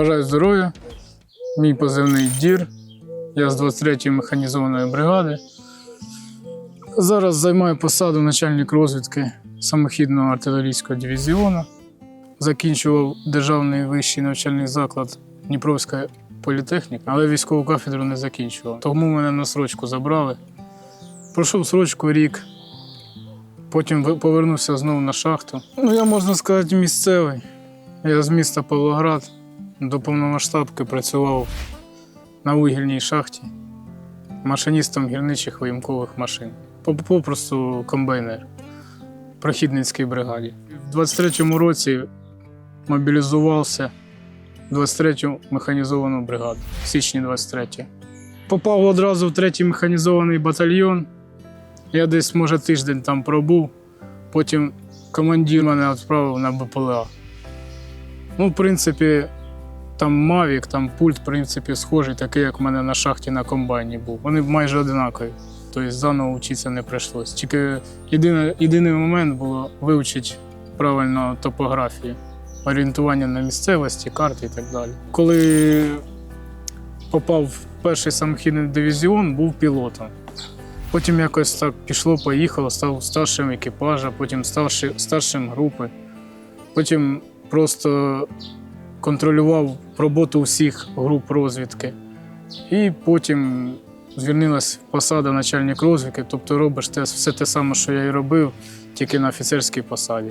Бажаю здоров'я. Мій позивний дір. Я з 23-ї механізованої бригади. Зараз займаю посаду начальник розвідки самохідного артилерійського дивізіону. Закінчував державний вищий навчальний заклад Дніпровська політехніка, але військову кафедру не закінчував. Тому мене на срочку забрали. Пройшов срочку рік, потім повернувся знову на шахту. Ну, я можна сказати, місцевий. Я з міста Павлоград до повномасштабки працював на вугільній шахті машиністом гірничих виїмкових машин. Попросту комбайнер в прохідницькій бригаді. В 23-му році мобілізувався в 23-ю механізовану бригаду в січні 23 Попав одразу в 3-й механізований батальйон. Я десь, може, тиждень там пробув. Потім командир мене відправив на БПЛА. Ну, в принципі, там Мавік, там пульт, в принципі, схожий, такий, як в мене на шахті на комбайні був. Вони майже одинакові. Тобто заново вчитися не прийшлось. Тільки єдине, єдиний момент було вивчити правильно топографію, орієнтування на місцевості, карти і так далі. Коли попав в перший самохідний дивізіон, був пілотом. Потім якось так пішло, поїхало, став старшим екіпажа, потім старшим групи. Потім просто контролював роботу всіх груп розвідки. І потім звільнилась посада начальник розвідки, тобто робиш те, все те саме, що я і робив, тільки на офіцерській посаді.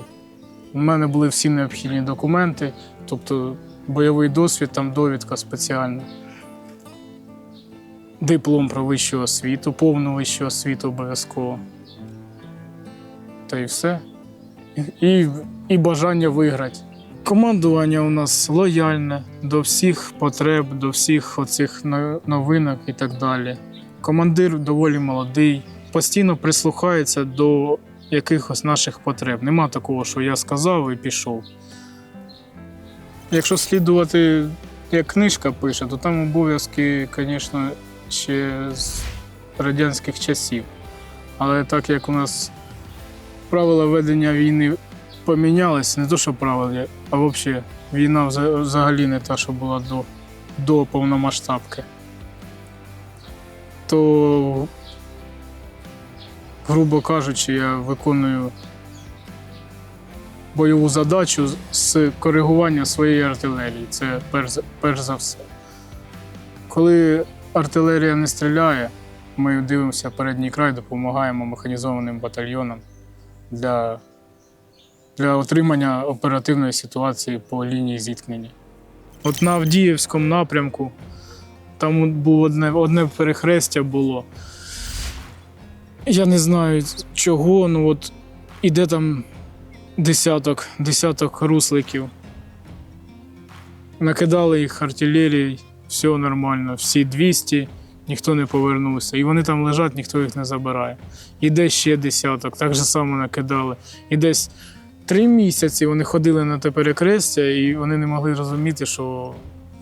У мене були всі необхідні документи, тобто бойовий досвід, там довідка спеціальна. Диплом про вищу освіту, повну вищу освіту обов'язково. Та й все. І, і бажання виграти. Командування у нас лояльне до всіх потреб, до всіх оцих новинок і так далі. Командир доволі молодий, постійно прислухається до якихось наших потреб. Нема такого, що я сказав і пішов. Якщо слідувати, як книжка пише, то там обов'язки, звісно, ще з радянських часів. Але так як у нас правила ведення війни помінялися, не то, що правила, а взагалі війна взагалі не та, що була до, до повномасштабки. То, грубо кажучи, я виконую бойову задачу з- коригування своєї артилерії. Це перш, перш за все. Коли артилерія не стріляє, ми дивимося передній край, допомагаємо механізованим батальйонам для для отримання оперативної ситуації по лінії зіткнення. От на Авдіївському напрямку там було одне, одне перехрестя було. Я не знаю чого, ну от іде там десяток, десяток русликів. Накидали їх артилерією, все нормально, всі 200, ніхто не повернувся. І вони там лежать, ніхто їх не забирає. Іде ще десяток, так же само накидали. І десь три місяці вони ходили на те перекрестя, і вони не могли розуміти, що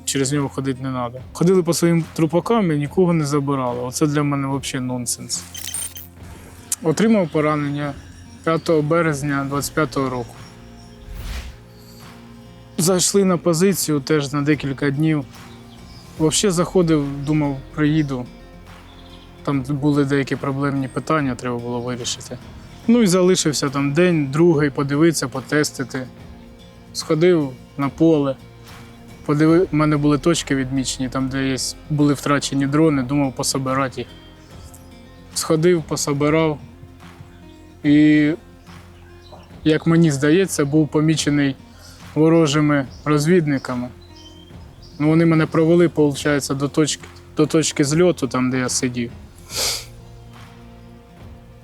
через нього ходити не треба. Ходили по своїм трупакам і нікого не забирали. Оце для мене взагалі нонсенс. Отримав поранення 5 березня 25-го року. Зайшли на позицію теж на декілька днів. Взагалі заходив, думав, приїду. Там були деякі проблемні питання, треба було вирішити. Ну і залишився там день, другий, подивитися, потестити. Сходив на поле. Подивив, у мене були точки відмічені, там, де були втрачені дрони, думав пособирати їх. Сходив, пособирав. І, як мені здається, був помічений ворожими розвідниками. Ну, вони мене провели, виходить, до точки, до точки зльоту, там, де я сидів.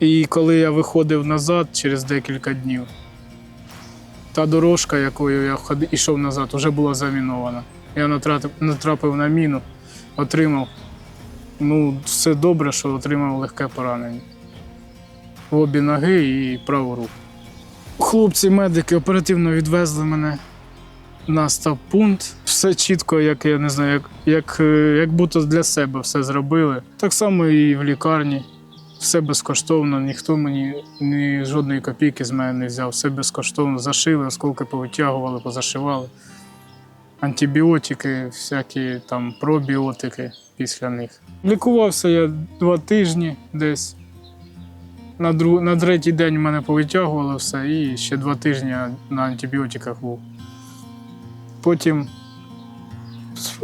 І коли я виходив назад через декілька днів, та дорожка, якою я ішов назад, вже була замінована. Я натрапив, на міну, отримав. Ну, все добре, що отримав легке поранення. В обі ноги і праву руку. Хлопці, медики оперативно відвезли мене на стаб-пункт. Все чітко, як я не знаю, як, як, е, як будто для себе все зробили. Так само і в лікарні. Все безкоштовно, ніхто мені ні жодної копійки з мене не взяв. Все безкоштовно. Зашили, осколки повитягували, позашивали. антибіотики, всякі там пробіотики після них. Лікувався я два тижні десь. На, друг... на третій день мене повитягувало все, і ще два тижні на антибіотиках був. Потім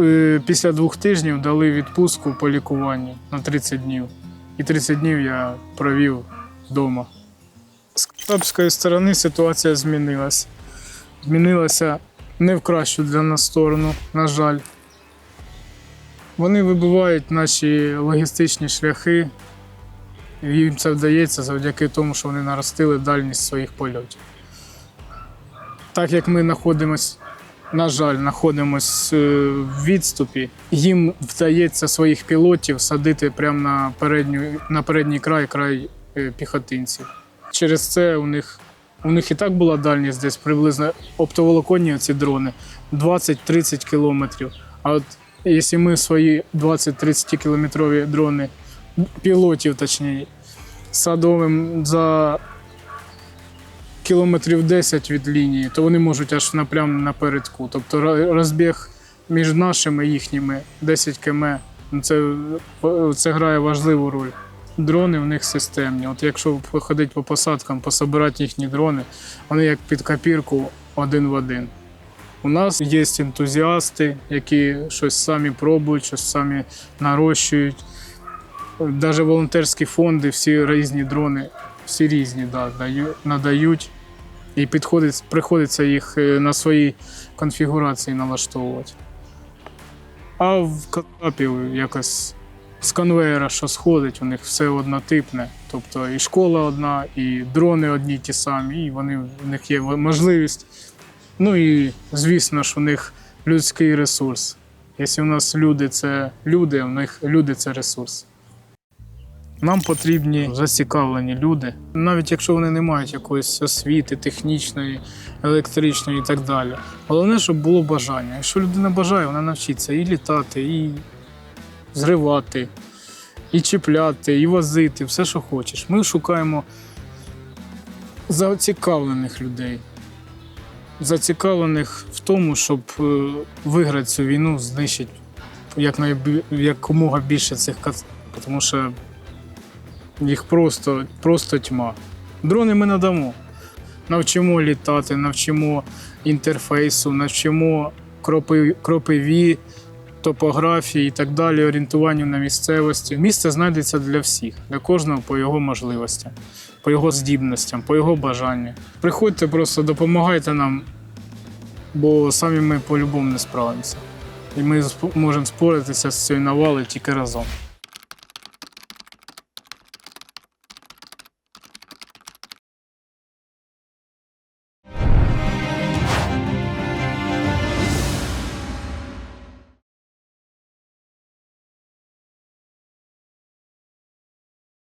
е, після двох тижнів дали відпустку по лікуванню на 30 днів. І 30 днів я провів вдома. З катапської сторони ситуація змінилася. Змінилася не в кращу для нас сторону, на жаль. Вони вибивають наші логістичні шляхи. І Їм це вдається завдяки тому, що вони наростили дальність своїх польотів. Так як ми знаходимося, на жаль, знаходимося в відступі, їм вдається своїх пілотів садити прямо на, передню, на передній край, край е, піхотинців. Через це у них, у них і так була дальність десь приблизно оптоволоконні ці дрони 20-30 кілометрів. А от якщо ми свої 20-30 кілометрові дрони, пілотів точніше, садовим за кілометрів 10 від лінії, то вони можуть аж напрям напередку. Тобто розбіг між нашими їхніми 10 км. ну, Це, це грає важливу роль. Дрони в них системні. От якщо походити по посадкам, пособирати їхні дрони, вони як під копірку один в один. У нас є ентузіасти, які щось самі пробують, щось самі нарощують. Навіть волонтерські фонди, всі різні дрони, всі різні да, надають. І підходить, приходиться їх е, на свої конфігурації налаштовувати. А в Катапі якось з конвейера, що сходить, у них все однотипне. Тобто і школа одна, і дрони одні ті самі, і вони, в них є можливість. Ну і звісно ж, у них людський ресурс. Якщо у нас люди це люди, у них люди це ресурс. Нам потрібні зацікавлені люди, навіть якщо вони не мають якоїсь освіти, технічної, електричної і так далі. Головне, щоб було бажання. Якщо людина бажає, вона навчиться і літати, і зривати, і чіпляти, і возити, все, що хочеш. Ми шукаємо зацікавлених людей. Зацікавлених в тому, щоб е, виграти цю війну, знищити якомога більше цих кат, тому що їх просто, просто тьма. Дрони ми надамо. Навчимо літати, навчимо інтерфейсу, навчимо кропи, кропиві, топографії і так далі, орієнтуванню на місцевості. Місце знайдеться для всіх, для кожного по його можливостям, по його здібностям, по його бажанню. Приходьте, просто допомагайте нам, бо самі ми по-любому не справимося. І ми сп- можемо споритися з цією навалою тільки разом.